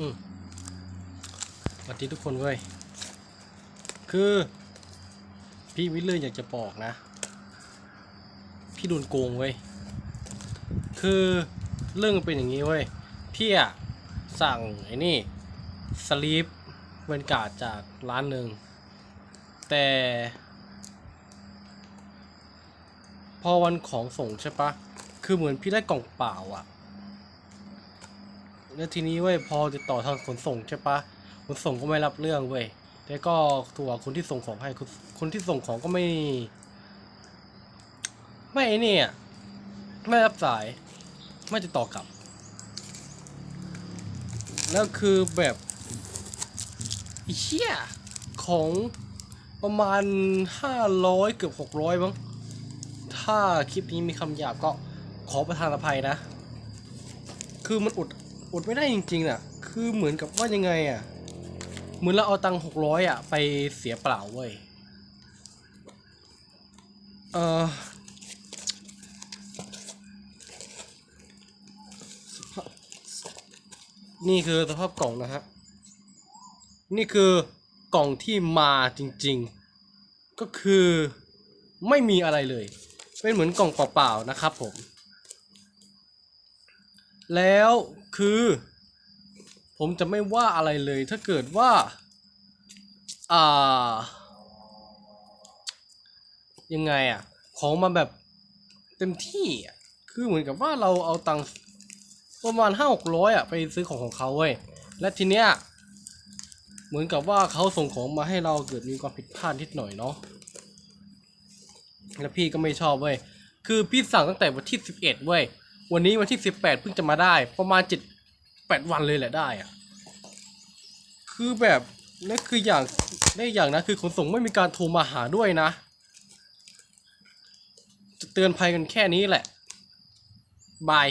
อืมสวัสดีทุกคนเว้ย คือ พี่วิลเลอร์อยากจะบอกนะ พี่โดนโกงเว้ย คือเรื่องเป็นอย่างนี้เว้ย พี่อะสั่งไอ้นี่สลีปเวนกาดจากร้านหนึ่ง แต่ พอวันของส่งใช่ปะ คือเหมือนพี่ได้กล่องเปล่าอะ แล้วทีนี้เว้ยพอติดต่อทางขนส่งใช่ปะขนส่งก็ไม่รับเรื่องเว้ยแต่ก็ตัวคนที่ส่งของให้คนคนที่ส่งของก็ไม่ ไม่ไอ้นี่อะไม่รับสาย ไม่ติดต่อกลับ แล้วคือแบบเชี่ยของประมาณห้าร้อยเกือบหกร้อยมั้งถ้าคลิปนี้มีคำหยาบก็ขอประทานอภัยนะ คือมันอุด ดไม่ได้จริงๆน่ะ คือเหมือนกับว่ายังไงอะ เหมือนเราเอาตังหกร้อยอะ ไปเสียเปล่าเว้ย เออนี่คือสภาพกล่องนะฮะ นี่คือกล่องที่มาจริงๆ ก็คือไม่มีอะไรเลย เป็นเหมือนกล่องเปล่าๆนะครับผม แล้วคือ ผมจะไม่ว่าอะไรเลย ถ้าเกิดว่า อ่า ยังไงอะ ของมาแบบเต็มที่อะคือเหมือนกับว่าเราเอาตังค์ประมาณห้าหกร้อยอะไปซื้อของของเขาเว้ย และทีเนี้ยเหมือนกับว่าเขาส่งของมาให้เราเกิดมีความผิดพลาดนิดหน่อยเนาะ แล้วพี่ก็ไม่ชอบเว้ย คือพี่สั่งตั้งแต่วันที่สิบเอ็ดเว้ย วันนี้วันที่สิบแปดเพิ่งจะมาได้ ประมาณเจ็ดแปดวันเลยแหละได้อะคือแบบนั่นคืออย่างได้อย่างนะคือขนส่งไม่มีการโทรมาหาด้วยนะ จะเตือนภัยกันแค่นี้แหละบาย